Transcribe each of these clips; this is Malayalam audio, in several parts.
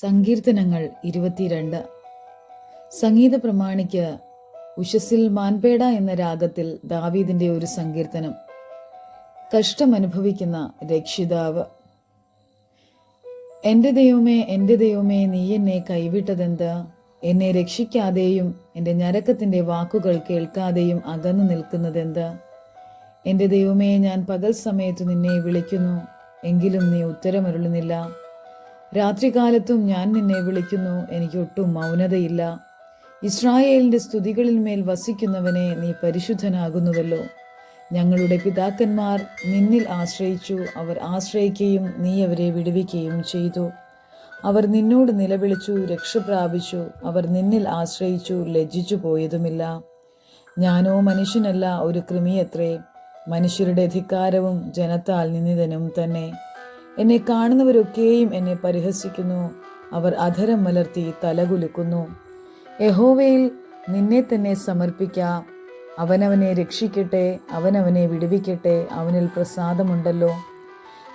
സങ്കീർത്തനങ്ങൾ ഇരുപത്തിരണ്ട്. സംഗീത പ്രമാണിക്ക് ഉഷസിൽ മാൻപേട എന്ന രാഗത്തിൽ ദാവീദിന്റെ ഒരു സങ്കീർത്തനം. കഷ്ടമനുഭവിക്കുന്ന രക്ഷിതാവ്. എന്റെ ദൈവമേ എന്റെ ദൈവമേ നീ എന്നെ കൈവിട്ടതെന്ത്? എന്നെ രക്ഷിക്കാതെയും എന്റെ ഞരക്കത്തിന്റെ വാക്കുകൾ കേൾക്കാതെയും അകന്നു നിൽക്കുന്നതെന്ത്? എന്റെ ദൈവമേ ഞാൻ പകൽ സമയത്ത് നിന്നെ വിളിക്കുന്നു എങ്കിലും നീ ഉത്തരമരുളുന്നില്ല. രാത്രികാലത്തും ഞാൻ നിന്നെ വിളിക്കുന്നു. എനിക്ക് ഒട്ടും മൗനതയില്ല. ഇസ്രായേലിന്റെ സ്തുതികളിൽ മേൽ വസിക്കുന്നവനെ നീ പരിശുദ്ധനാകുന്നുവല്ലോ. ഞങ്ങളുടെ പിതാക്കന്മാർ നിന്നിൽ ആശ്രയിച്ചു. അവർ ആശ്രയിക്കുകയും നീ അവരെ വിടുവിക്കുകയും ചെയ്തു. അവർ നിന്നോട് നിലവിളിച്ചു രക്ഷ പ്രാപിച്ചു. അവർ നിന്നിൽ ആശ്രയിച്ചു ലജ്ജിച്ചു പോയതുമില്ല. ഞാനോ മനുഷ്യനല്ല ഒരു കൃമിയത്രേ. മനുഷ്യരുടെ അധികാരവും ജനത്താൽ നിന്നിതനും തന്നെ. എന്നെ കാണുന്നവരൊക്കെയും എന്നെ പരിഹസിക്കുന്നു. അവർ അധരം മലർത്തി തലകുലുക്കുന്നു. യഹോവയിൽ നിന്നെ തന്നെ സമർപ്പിക്കാം. അവനവനെ രക്ഷിക്കട്ടെ അവനവനെ വിടുവിക്കട്ടെ അവനിൽ പ്രസാദമുണ്ടല്ലോ.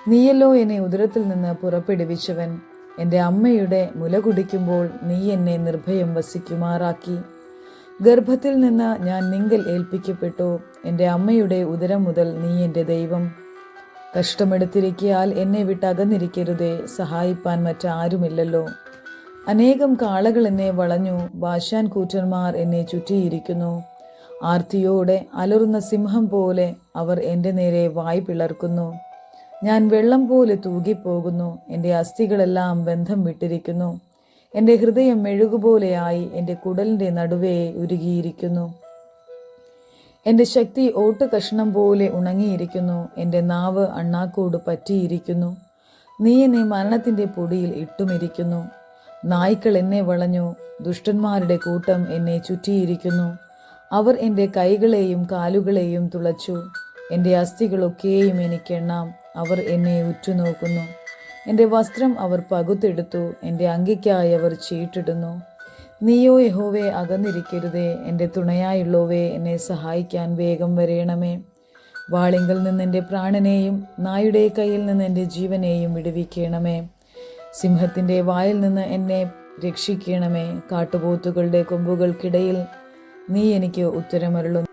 നീയല്ലോ എന്നെ ഉദരത്തിൽ നിന്ന് പുറപ്പെടുവിച്ചവൻ. എന്റെ അമ്മയുടെ മുല കുടിക്കുമ്പോൾ നീ എന്നെ നിർഭയം വസിക്കുമാറാക്കി. ഗർഭത്തിൽ നിന്ന് ഞാൻ നിങ്കൽ ഏൽപ്പിക്കപ്പെട്ടു. എന്റെ അമ്മയുടെ ഉദരം മുതൽ നീ എന്റെ ദൈവം. കഷ്ടമെടുത്തിരിക്കിയാൽ എന്നെ വിട്ട് അകന്നിരിക്കരുതേ സഹായിപ്പാൻ മറ്റാരുമില്ലല്ലോ. അനേകം കാളകൾ എന്നെ വളഞ്ഞു. ബാഷാൻ കൂറ്റന്മാർ എന്നെ ചുറ്റിയിരിക്കുന്നു. ആർത്തിയോടെ അലറുന്ന സിംഹം പോലെ അവർ എന്റെ നേരെ വായ് പിളർക്കുന്നു. ഞാൻ വെള്ളം പോലെ തൂകിപ്പോകുന്നു. എന്റെ അസ്ഥികളെല്ലാം ബന്ധം വിട്ടിരിക്കുന്നു. എന്റെ ഹൃദയം മെഴുകുപോലെയായി എന്റെ കുടലിന്റെ നടുവേ ഉരുകിയിരിക്കുന്നു. എന്റെ ശക്തി ഓട്ട് കഷ്ണം പോലെ ഉണങ്ങിയിരിക്കുന്നു. എന്റെ നാവ് അണ്ണാക്കോട് പറ്റിയിരിക്കുന്നു. നീ എന്നെ മരണത്തിന്റെ പൊടിയിൽ ഇട്ടുമിരിക്കുന്നു. നായ്ക്കൾ എന്നെ വളഞ്ഞു. ദുഷ്ടന്മാരുടെ കൂട്ടം എന്നെ ചുറ്റിയിരിക്കുന്നു. അവർ എന്റെ കൈകളെയും കാലുകളെയും തുളച്ചു. എന്റെ അസ്ഥികളൊക്കെയും എനിക്കെണ്ണാം അവർ എന്നെ ഉറ്റുനോക്കുന്നു. എന്റെ വസ്ത്രം അവർ പകുത്തെടുത്തു. എന്റെ അങ്കിക്കായി അവർ ചീട്ടിടുന്നു. നീയോ യഹോവേ അകന്നിരിക്കരുതേ. എന്റെ തുണയായുള്ളവേ എന്നെ സഹായിക്കാൻ വേഗം വരേണമേ. വാളിങ്കൽ നിന്ന് എന്റെ പ്രാണനെയും നായുടെ കയ്യിൽ നിന്ന് എന്റെ ജീവനെയും വിടുവിക്കണമേ. സിംഹത്തിന്റെ വായിൽ നിന്ന് എന്നെ രക്ഷിക്കണമേ. കാട്ടുപോത്തുകളുടെ കൊമ്പുകൾക്കിടയിൽ നീ എനിക്ക് ഉത്തരമരുളുന്നു.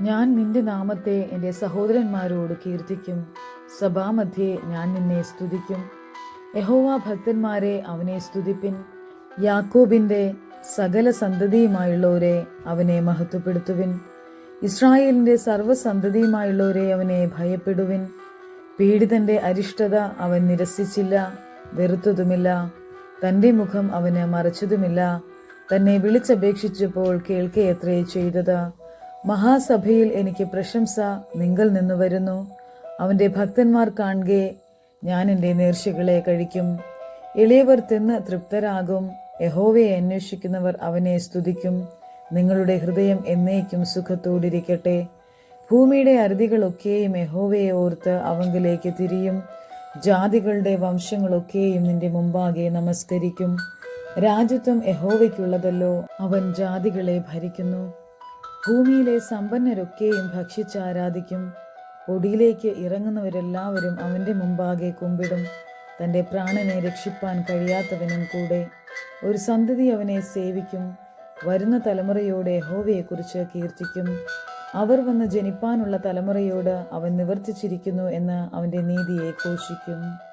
ഞാൻ നിന്റെ നാമത്തെ എന്റെ സഹോദരന്മാരോട് കീർത്തിക്കും. സഭാമധ്യേ ഞാൻ നിന്നെ സ്തുതിക്കും. യഹോവ ഭക്തന്മാരെ അവനെ സ്തുതിപ്പിൻ. യാക്കോബിന്റെ സകല സന്തതിയുമായുള്ളവരെ അവനെ മഹത്വപ്പെടുത്തുവിൻ. ഇസ്രായേലിന്റെ സർവസന്തതിയുമായുള്ളവരെ അവനെ ഭയപ്പെടുവിൻ. പീഡിതന്റെ അരിഷ്ടത അവൻ നിരസിച്ചില്ല വെറുത്തതുമില്ല. തന്റെ മുഖം അവന് മറച്ചതുമില്ല. തന്നെ വിളിച്ചപേക്ഷിച്ചപ്പോൾ കേൾക്കയത്രേ ചെയ്തത്. മഹാസഭയിൽ എനിക്ക് പ്രശംസ നിങ്ങൾ നിന്നു വരുന്നു. അവന്റെ ഭക്തന്മാർ കാണുകെ ഞാൻ എന്റെ നേർച്ചകളെ കഴിക്കും. എളിയവർ തിന്ന് തൃപ്തരാകും. യഹോവയെ അന്വേഷിക്കുന്നവർ അവനെ സ്തുതിക്കും. നിങ്ങളുടെ ഹൃദയം എന്നേക്കും സുഖത്തോടിരിക്കട്ടെ. ഭൂമിയുടെ അരുതികളൊക്കെയും യഹോവയെ ഓർത്ത് അവങ്കിലേക്ക് തിരിയും. ജാതികളുടെ വംശങ്ങളൊക്കെയും നിന്റെ മുമ്പാകെ നമസ്കരിക്കും. രാജ്യത്വം യഹോവയ്ക്കുള്ളതല്ലോ അവൻ ജാതികളെ ഭരിക്കുന്നു. ഭൂമിയിലെ സമ്പന്നരൊക്കെയും ഭക്ഷിച്ച് ആരാധിക്കും. പൊടിയിലേക്ക് ഇറങ്ങുന്നവരെല്ലാവരും അവന്റെ മുമ്പാകെ കുമ്പിടും. തന്റെ പ്രാണനെ രക്ഷിപ്പാൻ കഴിയാത്തവനും കൂടെ ഒരു സന്തതി അവനെ സേവിക്കും. വരുന്ന തലമുറയോട് യഹോവയെക്കുറിച്ച് കീർത്തിക്കും. അവർ വന്ന് ജനിപ്പാനുള്ള തലമുറയോട് അവൻ നിവർത്തിച്ചിരിക്കുന്നു എന്ന് അവന്റെ നീതിയെ ഘോഷിക്കും.